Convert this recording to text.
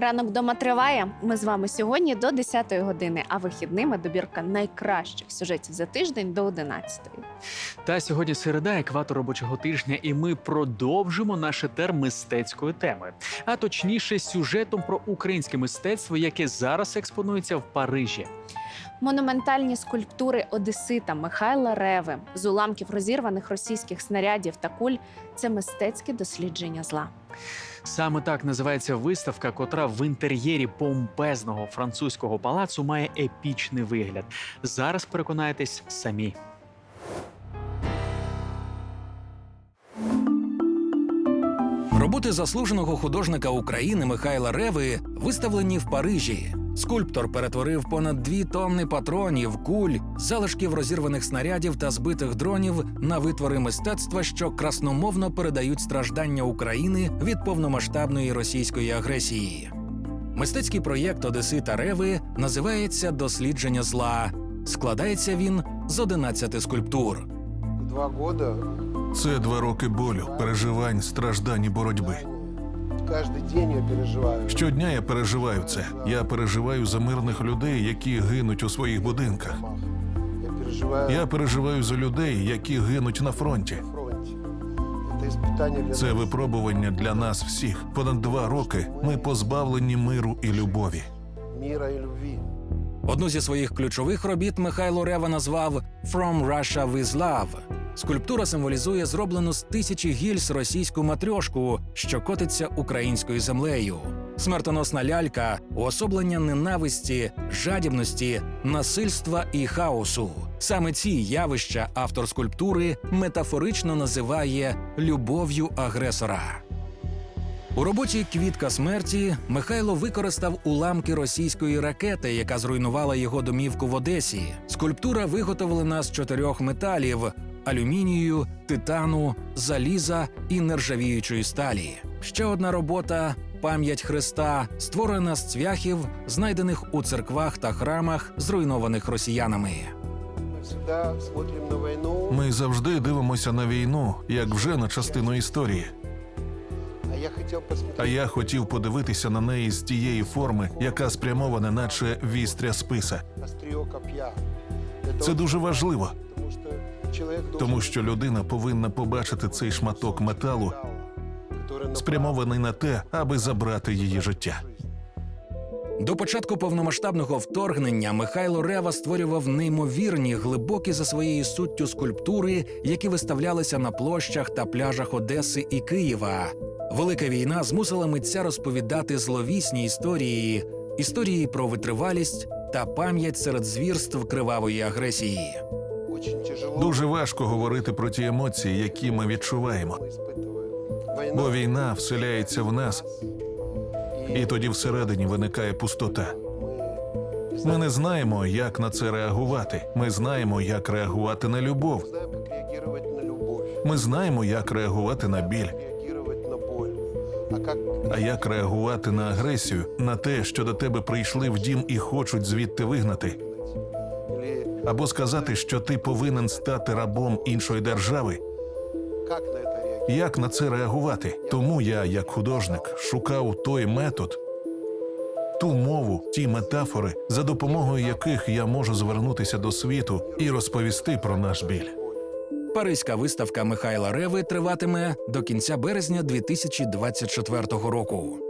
Ранок вдома триває. Ми з вами сьогодні до 10-ї години, а вихідними добірка найкращих сюжетів за тиждень до 11-ї. Та сьогодні середа, екватор робочого тижня, і ми продовжимо наш етер мистецької теми, а точніше, сюжетом про українське мистецтво, яке зараз експонується в Парижі. Монументальні скульптури Одесита Михайла Реви з уламків розірваних російських снарядів та куль це мистецьке дослідження зла. Саме так називається виставка, котра в інтер'єрі помпезного французького палацу має епічний вигляд. Зараз переконаєтесь самі. Роботи заслуженого художника України Михайла Реви виставлені в Парижі. Скульптор перетворив понад дві тонни патронів, куль, залишків розірваних снарядів та збитих дронів на витвори мистецтва, що красномовно передають страждання України від повномасштабної російської агресії. Мистецький проєкт Одесита Реви називається Дослідження зла. Складається він з 11 скульптур. Два года Це два роки болю, переживань, страждань і боротьби. Щодня я переживаю це. Я переживаю за мирних людей, які гинуть у своїх будинках. Я переживаю за людей, які гинуть на фронті. на фронте. Это испытание для Це випробування для нас всіх. Понад два роки ми позбавлені миру і любові. Одну зі своїх ключових робіт Михайло Рева назвав «From Russia with Love». Скульптура символізує зроблену з тисячі гільз російську матрьошку, що котиться українською землею. Смертоносна лялька уособлення ненависті, жадібності, насильства і хаосу. Саме ці явища автор скульптури метафорично називає любов'ю агресора. У роботі Квітка смерті Михайло використав уламки російської ракети, яка зруйнувала його домівку в Одесі. Скульптура виготовлена з чотирьох металів: алюмінію, титану, заліза і нержавіючої сталі. Ще одна робота пам'ять Христа, створена з цвяхів, знайдених у церквах та храмах, зруйнованих росіянами. Мы всегда смотрим на Ми завжди дивимося на війну, як вже на частину історії. а я хотів подивитися на неї з тієї форми, яка спрямована, наче вістря списа. Це дуже важливо, тому що людина повинна побачити цей шматок металу, спрямований на те, аби забрати її життя. До початку повномасштабного вторгнення Михайло Рева створював неймовірні, глибокі за своєю суттю скульптури, які виставлялися на площах та пляжах Одеси і Києва. Велика війна змусила митця розповідати зловісні історії, історії про витривалість та пам'ять серед звірств кривавої агресії. очень тяжело. Дуже важко говорити про ті емоції, які ми відчуваємо. мы испытываем. Война Бо війна вселяється в нас, і тоді всередині виникає пустота. мы Ми не знаємо, як на це реагувати. Ми знаємо, як реагувати на любов. знаем, как реагировать на любовь, Ми знаємо, як реагувати на біль, реагировать на боль. А как а як реагувати на агресію, на те, що до тебе прийшли в дім і хочуть звідти вигнати, или Або сказати, що ти повинен стати рабом іншої держави. Як на це реагувати? Тому я, як художник, шукав той метод, ту мову, ті метафори, за допомогою яких я можу звернутися до світу і розповісти про наш біль. Паризька виставка Михайла Реви триватиме до кінця березня 2024 року.